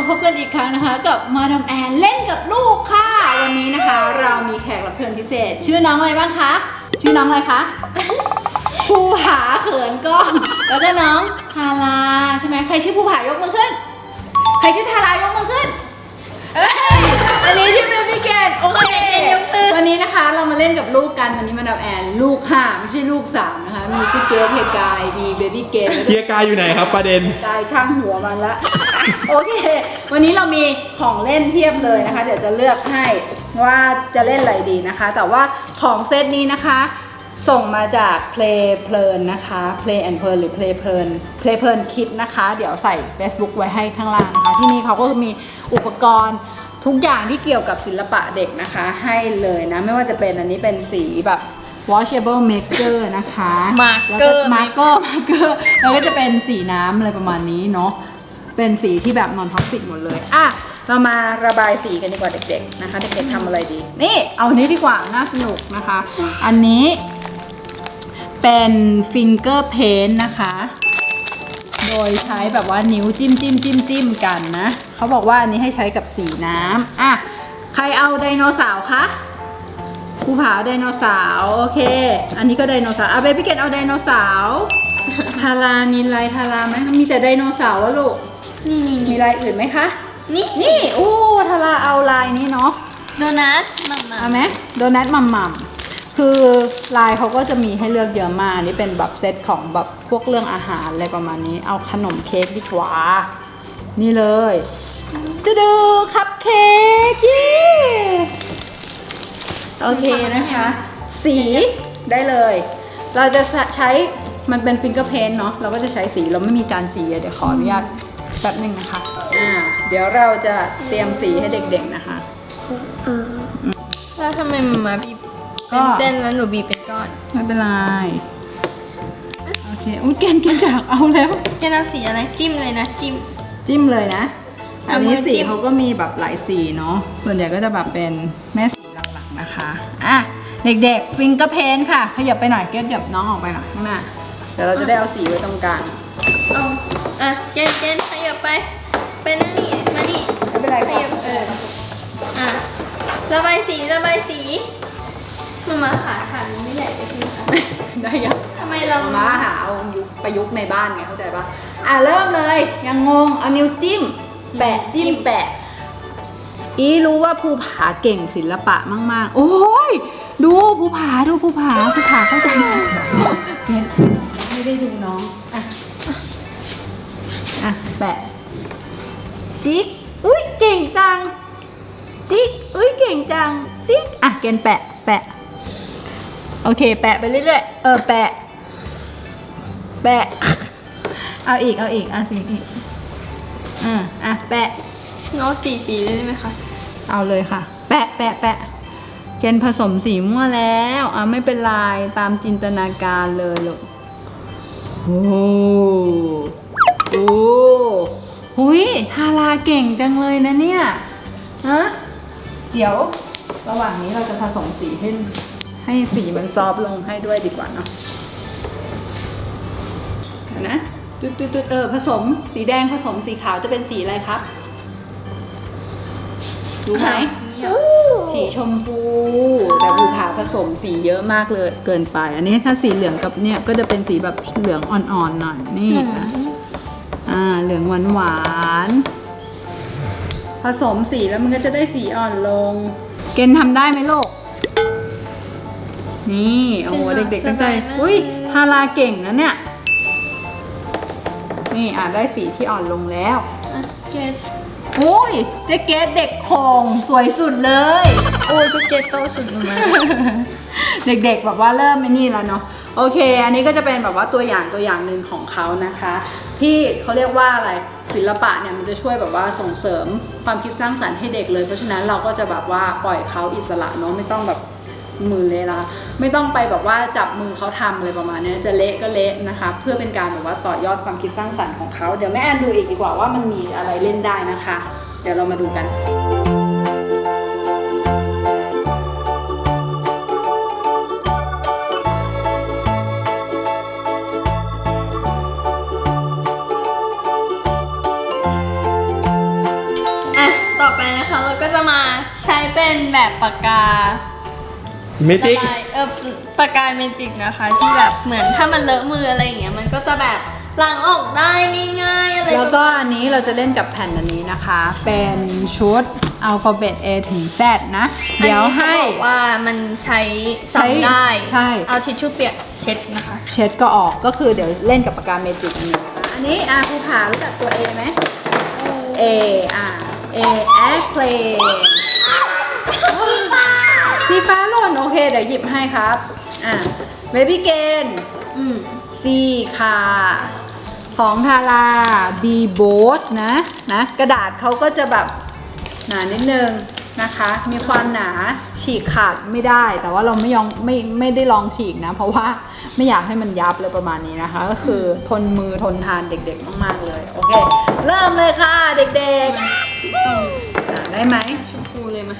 มาพบกันอีกครั้งนะคะกับมาดามแอนเล่นกับลูกค่ะ วันนี้นะคะ เรามีแขกรับเชิญพิเศษ ชื่อน้องอะไรบ้างคะ ชื่อน้องอะไรคะภูผาเขินกล้องแล้วก็น้องทาราใช่ไหมใครชื่อภูผายกมือขึ้น ใครชื่อทารายกมือขึ้นเอ้ยอันนี้ชื่อเบบี้เกนโอเคยกมือ นนี้นะคะเรามาเล่นกับลูกกันวันนี้มาดามแอนลูกห้าไม่ใช่ลูกสามนะคะ มีจิเกตเฮกาย มีเบบี้เกนแล้วก็เฮียกายอยู่ไหนครับประเด็นได้ช่างหัวมันละ โอเค วันนี้เรามีของเล่นเพียบเลยนะคะ เดี๋ยวจะเลือกให้ว่าจะเล่นอะไรดีนะคะ แต่ว่าของเซตนี้นะคะ ส่งมาจาก Play เพลินนะคะ Play and เพลินหรือ Play เพลิน Play เพลินคิดนะคะ เดี๋ยวใส่ Facebook ไว้ให้ข้างล่างนะคะ ที่นี่เขาก็มีอุปกรณ์ ทุกอย่างที่เกี่ยวกับศิลปะเด็กนะคะ ให้เลยนะ ไม่ว่าจะเป็นอันนี้เป็นสีแบบ washable maker นะคะ Marker มาร์เกอร์มาร์เกอร์แล้วก็จะเป็นสีน้ำอะไรประมาณนี้เนาะเป็นสีที่แบบนอนท็อกซิกหมดเลยอะเรามาระบายสีกันดีกว่าเด็กๆนะคะ เด็กๆทำอะไรดี นี่ เอาอันนี้ดีกว่า น่าสนุกนะคะ อันนี้เป็นฟิงเกอร์เพนนะคะ โดยใช้แบบว่านิ้วจิ้มจิ้มจิ้มจิ้มกันนะ เขาบอกว่าอันนี้ให้ใช้กับสีน้ำอะใครเอาไดโนเสาร์คะภูผาไดโนเสาร์โอเค อันนี้ก็ไดโนเสาร์อะเบบี้เกตเอาไดโนเสาร์ทารามีลายทาราไหมมีแต่ไดโนเสาร์อะลูกนี่นี่มีนี่ลายอื่นไหมคะนี่นี่โอ้ทาราเอาลายนี้เนาะโดนัทมามาเอาไหมโดนัทมัมมัม คือลายเขาก็จะมีให้เลือกเยอะมากอันนี่เป็นแบบเซตของแบบพวกเรื่องอาหารอะไรประมาณนี้ เอาขนมเค้กดีกว่า นี่เลยจะดูคัพเค้กเย้โอเคนะคะ สีได้เลย เราจะใช้มันเป็นฟิงเกอร์เพนเนาะเราก็จะใช้สีเราไม่มีจานสีอะเดี๋ยวขออนุญาตแป๊บหนึงนะคะอ่าเดี๋ยวเราจะเตรียมสีให้เด็กๆนะคะแล้วทำไมมามาบีบก็ เป็นเส้นแล้วหนูบีบเป็นก้อน ไม่เป็นไร โอเคอุ้ยเกณฑ์เกณฑ์จากเอาแล้ว แกเอาสีอะไรจิ้มเลยนะจิ้ม จิ้มเลยนะ อัเอานมืนี้อสีจิ้มเขาก็มีแบบหลายสีเนาะ ส่วนใหญ่ก็จะแบบเป็นแม่สีหลักๆนะคะ อะ เด็กๆ ฟิงเกอร์เพนค่ะ ขยับไปหน่อยเกณฑ์ขยับน้องออกไปหน่อยข้างหน้า เดี๋ยวเราจะได้เอาสีไว้ตรงกลางเอาอะเกณฑ์เกณฑ์ขยับไป ไปนั่นนี่มานี่ไม่เป็นไรขค่ะยับเออ อะระบายสีระบายสี มามาขาขาดมันไม่ใหญ่ไปใช่ไหมคะได้ยังทำไมเรามาหาเอายุคประยุกต์ในบ้านไงเข้าใจปะอะเริ่มเลย ยังงงเอานิ้วจิ้ม แปะจิ้มแปะ อีรู้ว่าภูผาเก่งศิลปะมาก ๆ โอ้ยดูภูผาดูภูผาภูผาเข้าใจเกณฑ์ไม่ได้ดูน้องอะอะแปะจิ๊กอุ้ยเก่งจังจิ๊กอุ้ยเก่งจังจิ๊กอะเกณฑ์แปะ แปะ โอเค แปะไปเรื่อยๆ เออ แปะ แปะ เอาอีก เอาอีก เอาสีอีกอืมอะ แปะ เงาสีสีเลยได้ไหมคะ เอาเลยค่ะ แปะ แปะ แปะเกณฑ์ผสมสีมั่วแล้ว อะ ไม่เป็นไร ตามจินตนาการเลยลูก โอ้โอ้หุยฮาราเก่งจังเลยนะเนี่ย ฮะ เดี๋ยว ระหว่างนี้เราจะผสมสีให้ ให้สีมันซอฟต์ลงให้ด้วยดีกว่าเนาะเดี๋ยวนะจุดจุดจุดเออผสมสีแดงผสมสีขาวจะเป็นสีอะไรครับรู้ไหมสีชมพูแต่ภูผาผสมสีเยอะมากเลยเกินไป อันนี้ถ้าสีเหลืองกับเนี่ยก็จะเป็นสีแบบเหลืองอ่อนๆหน่อยนี่นะอ่าเหลืองหวานๆผสมสีแล้วมันก็จะได้สีอ่อนลง เกณฑ์ทำได้ไหมลูก นี่โอ้โหเป็นแบบเด็กๆตั้งใจสบายมากอุ้ยเลยฮาราเก่งนะเนี่ย นี่อ่าได้สีที่อ่อนลงแล้วอะเกณฑ์อุ้ยเจ๊เกดเด็กโคงสวยสุดเลยโอ้ยก็เกณฑ์โตสุดลงมาเด็กๆแบบว่าเริ่มไม่นี่แล้วเนาะโอเค อันนี้ก็จะเป็นแบบว่าตัวอย่างตัวอย่างหนึ่งของเขานะคะ ที่เขาเรียกว่าอะไรศิลปะเนี่ยมันจะช่วยแบบว่าส่งเสริมความคิดสร้างสรรค์ให้เด็กเลย เพราะฉะนั้นเราก็จะแบบว่าปล่อยเขาอิสระเนาะไม่ต้องแบบ มือเละละไม่ต้องไปแบบว่าจับมือเขาทำอะไรประมาณนี้จะเละก็เละนะคะ เพื่อเป็นการแบบว่าต่อยอดความคิดสร้างสรรค์ของเขาเดี๋ยวแม่แอนดูอีกดีกว่าว่ามันมีอะไรเล่นได้นะคะ เดี๋ยวเรามาดูกันต่อไปนะคะเราก็จะมาใช้เป็นแบบปากกา เมระจิกบายเออปากกาเมจิกนะคะ ที่แบบเหมือนถ้ามันเลอะมืออะไรอย่างเงี้ยมันก็จะแบบล้างออกได้ง่ายๆอะไรแล้วก็ประมาณอันนี้เราจะเล่นกับแผ่นอันนี้นะคะ เป็นชุดอัลฟาเบต A ถึง Z นะ เดี๋ยวให้ อันนี้เขาบอกว่ามันใช้ใช้ซ้ำได้ใช่ เอาทิชชู่เปียกเช็ดนะคะ เช็ดก็ออกก็คือเดี๋ยวเล่นกับปากกาเมจิกอันนี้นะคะอันนี้อะภูผารู้จักตัว A ไหม A อะ A airplane สีฟ้าหล่นโอเค เดี๋ยวหยิบให้ครับ อะ baby gain อืม C ค่ะของทารา B boat นะนะกระดาษเขาก็จะแบบหนานิดนึงนะคะ มีความหนาฉีกขาดไม่ได้ แต่ว่าเราไม่ยองไม่ไม่ได้ลองฉีกนะ เพราะว่าไม่อยากให้มันยับเลยประมาณนี้นะคะ ก็คือทนมือทนทานเด็กๆมากๆเลย โอเค เริ่มเลยค่ะเด็กๆอะได้ไหมชมพูเลยมา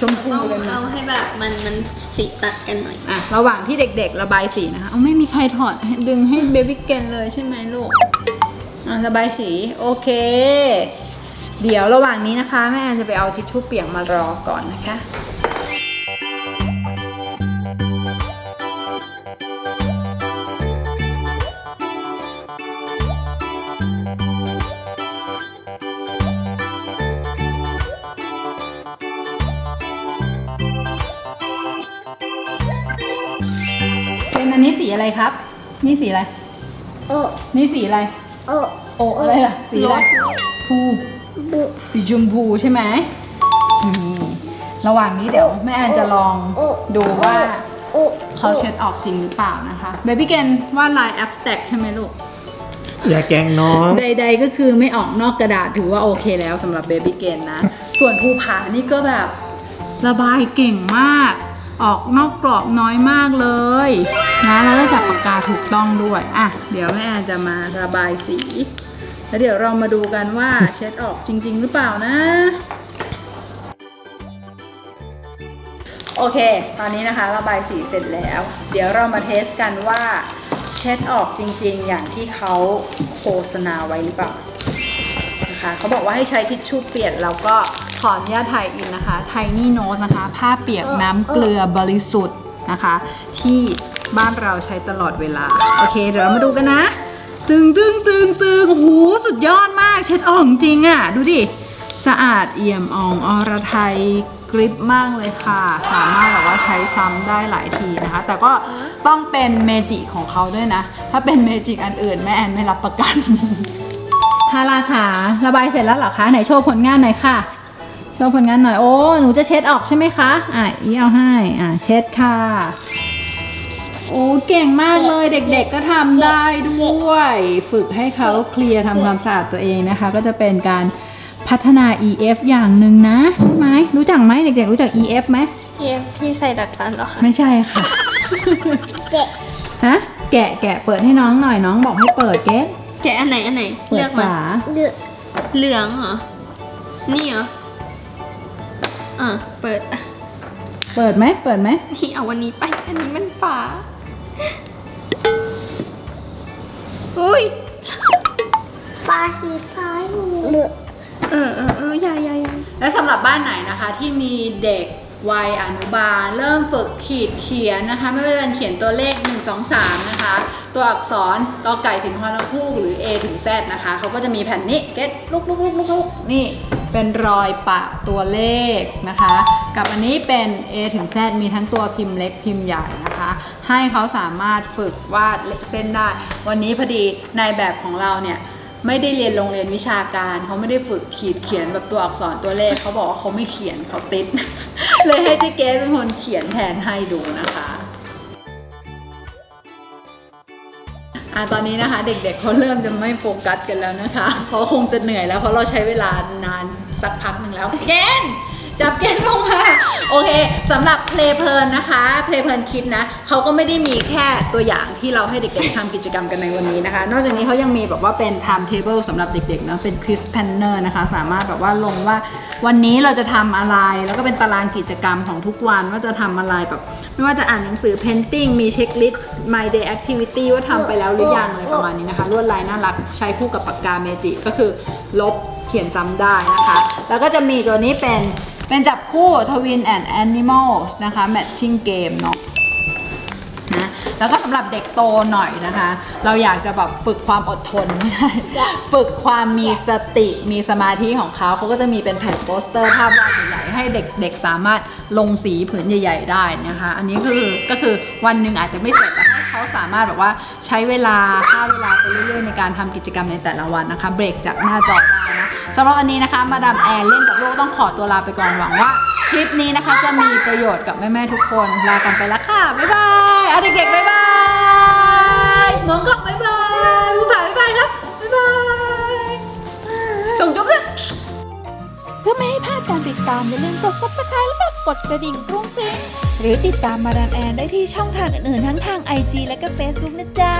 ชมพูต้องเลยไหมเอาให้แบบมันมันสีตัดกันหน่อย อะระหว่างที่เด็กๆ ระบายสีนะคะเอาไม่มีใครถอดให้ดึงให้เบบี้เกนเลยใช่ไหมลูกอะระบายสีโอเค เดี๋ยวระหว่างนี้นะคะ แม่แอนจะไปเอาทิชชู่เปียกมารอก่อนนะคะ อันนี้สีอะไรครับ นี่สีอะไร โอ้นี่สีอะไร โอ้โอะอะไรล่ะ สีอะไรพูบุสีชมพูใช่ไหมนี่ระหว่างนี้เดี๋ยวแม่แอนจะลองดูว่าโอ้เขาเช็ดออกจริงหรือเปล่านะคะเบบี้เกนวาดลาย abstract ใช่ไหมลูก อย่าแกล้งน้องใดๆก็คือไม่ออกนอกกระดาษถือว่าโอเคแล้วสำหรับเบบี้เกนนะ ส่วนภูผานี่ก็แบบระบายเก่งมาก ออกนอกกรอบน้อยมากเลยนะแล้วก็จับปากกาถูกต้องด้วยอะเดี๋ยวแม่จะมาระบายสี แล้วเดี๋ยวเรามาดูกันว่าเช็ดออกจริง ๆ หรือเปล่านะ โอเค ตอนนี้นะคะระบายสีเสร็จแล้ว เดี๋ยวเรามาเทสกันว่าเช็ดออกจริง ๆ อย่างที่เขาโฆษณาไว้หรือเปล่านะคะเขาบอกว่าให้ใช้ทิชชู่เปียกแล้วก็ ออนุญาตถ่ายอินนะคะไทนี่โน e นะคะ ผ้าเปียกน้ำเกลือบริสุทธิ์นะคะ ที่บ้านเราใช้ตลอดเวลา โอเค เดี๋ยวเรามาดูกันนะ ตึงตึงตึงตึงโอ้โหสุดยอดมากเช็ดออกจริงอะ่ะ ดูดิ สะอาดเอี่ยมอ่องอรไทยกริปมากเลยค่ะ สามารถแบบว่าใช้ซ้ำได้หลายทีนะคะ แต่ก็ต้องเป็นเมจิของเขาด้วยนะ ถ้าเป็นเมจิกอันอื่นแม่แอนไม่รับประกันทาราขาระบายเสร็จแล้วเหรอคะ ไหนโชว์ผลงานหน่อยค่ะ โชว์ผลงานหน่อย โอ้ หนูจะเช็ดออกใช่ไหมคะ อะ อีเอาให้ อะ เช็ดค่ะ โอ้ เก่งมากเลย เด็กๆก็ทำได้ด้วย ฝึกให้เขาเคลียร์ทำความสะอาดตัวเองนะคะ ก็จะเป็นการพัฒนา EF อย่างหนึ่งนะใช่ไหม รู้จักไหมเด็กๆ รู้จัก EF ไหมที่ที่ใส่ดัดฟันเหรอคะ ไม่ใช่ค่ะเจ็ดฮะ แกะ แกะ เปิดให้น้องหน่อย น้องบอกให้เปิดเก๊แกะอันไหนอันไหน เปิเลืดอกมาฝาเดือดเหลืองเหรอ นี่เหรอ อะ เปิดอะเปิดไหมเปิดไหมนี่เอาวันนี้ไป อันนี้มันฝาอุ้ยฟ้าสีฟ้าอยู่เดือดเออเออเอออยาอยาอยาและสำหรับบ้านไหนนะคะที่มีเด็กวัยอนุบาล เริ่มฝึกขีดเขียนนะคะ ไม่ว่าจะเป็นเขียนตัวเลข 1 2 3 นะคะ ตัวอักษรกอไก่ถึงฮอนคูกหรือ A ถึง Z นะคะเขาก็จะมีแผ่นนี้เก็ตลุกลุกลุกลุกลุกนี่ เป็นรอยปะตัวเลขนะคะ กับอันนี้เป็น A ถึง Z มีทั้งตัวพิมพ์เล็กพิมพ์ใหญ่นะคะ ให้เขาสามารถฝึกวาดเส้นได้ วันนี้พอดีในแบบของเราเนี่ยไม่ได้เรียนโรงเรียนวิชาการเขาไม่ได้ฝึกขีดเขียนแบบตัวอักษรตัวเลขเขาบอกว่าเขาไม่เขียนเขาติด เลยให้เจ๊เกสเป็นคนเขียนแทนให้ดูนะคะ อะตอนนี้นะคะ เด็กๆเขาเริ่มจะไม่โฟกัสกันแล้วนะคะเขาคงจะเหนื่อยแล้วเพราะเราใช้เวลานานสักพักหนึ่งแล้วเกนจับเกนลงมา โอเคสำหรับเพลเพลินนะคะเพลเพลินคิดนะเขาก็ไม่ได้มีแค่ตัวอย่างที่เราให้เด็กๆทำกิจกรรมกันในวันนี้นะคะ นอกจากนี้เขายังมีแบบว่าเป็น time table สำหรับเด็กๆนะเป็น quiz planner นะคะ สามารถแบบว่าลงว่าวันนี้เราจะทำอะไร แล้วก็เป็นตารางกิจกรรมของทุกวันว่าจะทำอะไรแบบไม่ว่าจะอ่านหนังสือ painting มีเช็คลิสต์ my day activity ว่าทำไปแล้วหรือยังอะไรประมาณนี้นะคะ ลวดลายน่ารักใช้คู่กับปากกาเมจิก็คือลบเขียนซ้ำได้นะคะ แล้วก็จะมีตัวนี้เป็น เป็นจับคู่ Twin and Animals นะคะ Matching Game เนาะนะแล้วก็สำหรับเด็กโตหน่อยนะคะ เราอยากจะแบบฝึกความอดทน ฝึกความมีสติมีสมาธิของเขาเขาก็จะมีเป็นแผ่นโปสเตอร์ภาพวาดใหญ่ๆให้เด็กๆสามารถลงสีผืนใหญ่ ๆ ได้นะคะ อันนี้คือก็คือวันหนึ่งอาจจะไม่เสร็จแต่ให้เขาสามารถแบบว่าใช้เวลาค่าเวลาไปเรื่อยๆในการทำกิจกรรมในแต่ละวันนะคะ เบรกจากหน้าจอ นะสำหรับวันนี้นะคะ มาดามแอนเล่นกับลูกต้องขอตัวลาไปก่อนหวังว่า คลิปนี้นะคะจะมีประโยชน์กับแม่ๆทุกคนลากันไปแล้วค่ะ บ๊ายบายเอาเด็กๆบ๊ายบายมองกล้องบ๊ายบายผู้ผ่าบ๊ายบายครับบ๊ายบายส่งจุ๊บเลยเพื่อไม่ให้พลาดการติดตามอย่าลืมกด subscribe แล้วก็กดกระดิ่งกรุ้งกริ้งหรือติดตามมาดามแอนได้ที่ช่องทางอื่นๆทั้งทาง IG และก็ Facebook นะจ๊ะ